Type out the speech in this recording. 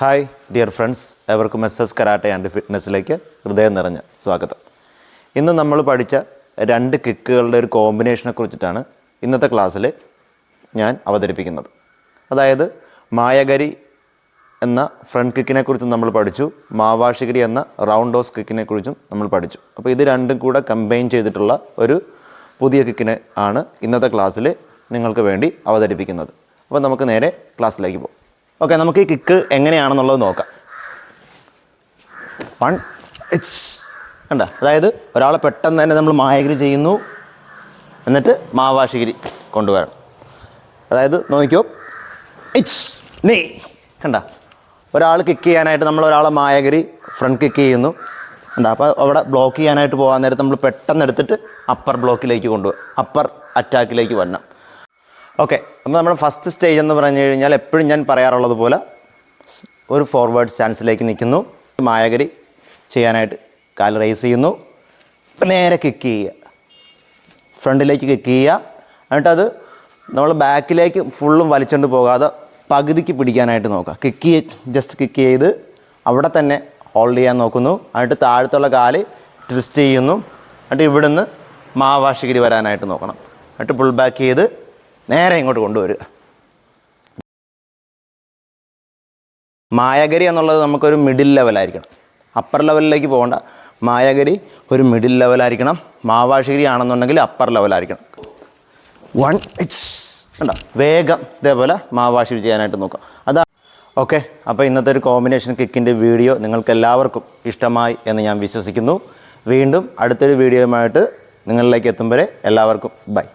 Hi dear friends. എവർക്കും S S karate and ഫിറ്റ്നസ്സിലേക്ക് ഹൃദയം നിറഞ്ഞ സ്വാഗതം. ഇന്ന് നമ്മൾ പഠിച്ച രണ്ട് കിക്കുകളുടെ ഒരു കോമ്പിനേഷനെ കുറിച്ചിട്ടാണ് ഇന്നത്തെ ക്ലാസ്സിൽ ഞാൻ അവതരിപ്പിക്കുന്നത്. അതായത് മായകരി എന്ന ഫ്രണ്ട് കിക്കിനെ കുറിച്ചും നമ്മൾ പഠിച്ചു മാവാഷികരി എന്ന റൗണ്ട് ഓസ് കിക്കിനെ കുറിച്ചും നമ്മൾ പഠിച്ചു. അപ്പോൾ ഇത് രണ്ടും കൂടെ കമ്പൈൻ ചെയ്തിട്ടുള്ള ഒരു പുതിയ കിക്കിനെ ആണ് ഇന്നത്തെ ക്ലാസ്സിൽ നിങ്ങൾക്ക് വേണ്ടി അവതരിപ്പിക്കുന്നത്. അപ്പോൾ നമുക്ക് നേരെ ക്ലാസ്സിലേക്ക് പോകാം. ഓക്കെ നമുക്ക് ഈ കിക്ക് എങ്ങനെയാണെന്നുള്ളത് നോക്കാം. വൺ ഇറ്റ്സ് കണ്ട? അതായത് ഒരാളെ പെട്ടെന്ന് തന്നെ നമ്മൾ മായഗിരി ചെയ്യുന്നു. എന്നിട്ട് മാവാഷിഗിരി കൊണ്ടുവരണം. അതായത് നോക്കിയോ ഇറ്റ്സ് നീ കണ്ട? ഒരാൾ കിക്ക് ചെയ്യാനായിട്ട് നമ്മൾ ഒരാളെ മായഗിരി ഫ്രണ്ട് കിക്ക് ചെയ്യുന്നു. കണ്ട? അപ്പോൾ അവിടെ ബ്ലോക്ക് ചെയ്യാനായിട്ട് പോകാൻ നേരത്ത് നമ്മൾ പെട്ടെന്ന് എടുത്തിട്ട് അപ്പർ ബ്ലോക്കിലേക്ക് കൊണ്ടുപോകും അപ്പർ അറ്റാക്കിലേക്ക് വരണം. ഓക്കെ അപ്പോൾ നമ്മുടെ ഫസ്റ്റ് സ്റ്റേജ് എന്ന് പറഞ്ഞു കഴിഞ്ഞാൽ എപ്പോഴും ഞാൻ പറയാറുള്ളത് പോലെ ഒരു ഫോർവേഡ് സ്റ്റാൻസിലേക്ക് നിൽക്കുന്നു. മായകരി ചെയ്യാനായിട്ട് കാൽ റേസ് ചെയ്യുന്നു. നേരെ കിക്ക് ചെയ്യുക. ഫ്രണ്ടിലേക്ക് കിക്ക് ചെയ്യുക. അത് നമ്മൾ ബാക്കിലേക്ക് ഫുള്ളും വലിച്ചുകൊണ്ട് പോകാതെ പകുതിക്ക് പിടിക്കാനായിട്ട് നോക്കുക. കിക്ക് ജസ്റ്റ് കിക്ക് ചെയ്ത് അവിടെ തന്നെ ഹോൾഡ് ചെയ്യാൻ നോക്കുന്നു. എന്നിട്ട് താഴത്തുള്ള കാൽ ട്വിസ്റ്റ് ചെയ്യുന്നു. എന്നിട്ട് ഇവിടുന്ന് മാവാഷഗിരി വരാനായിട്ട് നോക്കണം. എന്നിട്ട് പുൾ ബാക്ക് ചെയ്ത് നേരെ ഇങ്ങോട്ട് കൊണ്ടുവരിക മായാഗരി എന്നുള്ളത് നമുക്കൊരു മിഡിൽ ലെവലായിരിക്കണം അപ്പർ ലെവലിലേക്ക് പോകേണ്ട. മായാഗരി ഒരു മിഡിൽ ലെവലായിരിക്കണം മാവാഷിഗിരി ആണെന്നുണ്ടെങ്കിൽ അപ്പർ ലെവലായിരിക്കണം വൺ ഇറ്റ്സ് കണ്ടോ? വേഗം ഇതേപോലെ മാവാഷിഗിരി ചെയ്യാനായിട്ട് നോക്കാം. അതാ ഓക്കെ അപ്പോൾ ഇന്നത്തെ ഒരു കോമ്പിനേഷൻ കിക്കിന്റെ വീഡിയോ നിങ്ങൾക്ക് എല്ലാവർക്കും ഇഷ്ടമായി എന്ന് ഞാൻ വിശ്വസിക്കുന്നു. വീണ്ടും അടുത്തൊരു വീഡിയോയുമായിട്ട് നിങ്ങളിലേക്ക് എത്തും വരെ എല്ലാവർക്കും ബൈ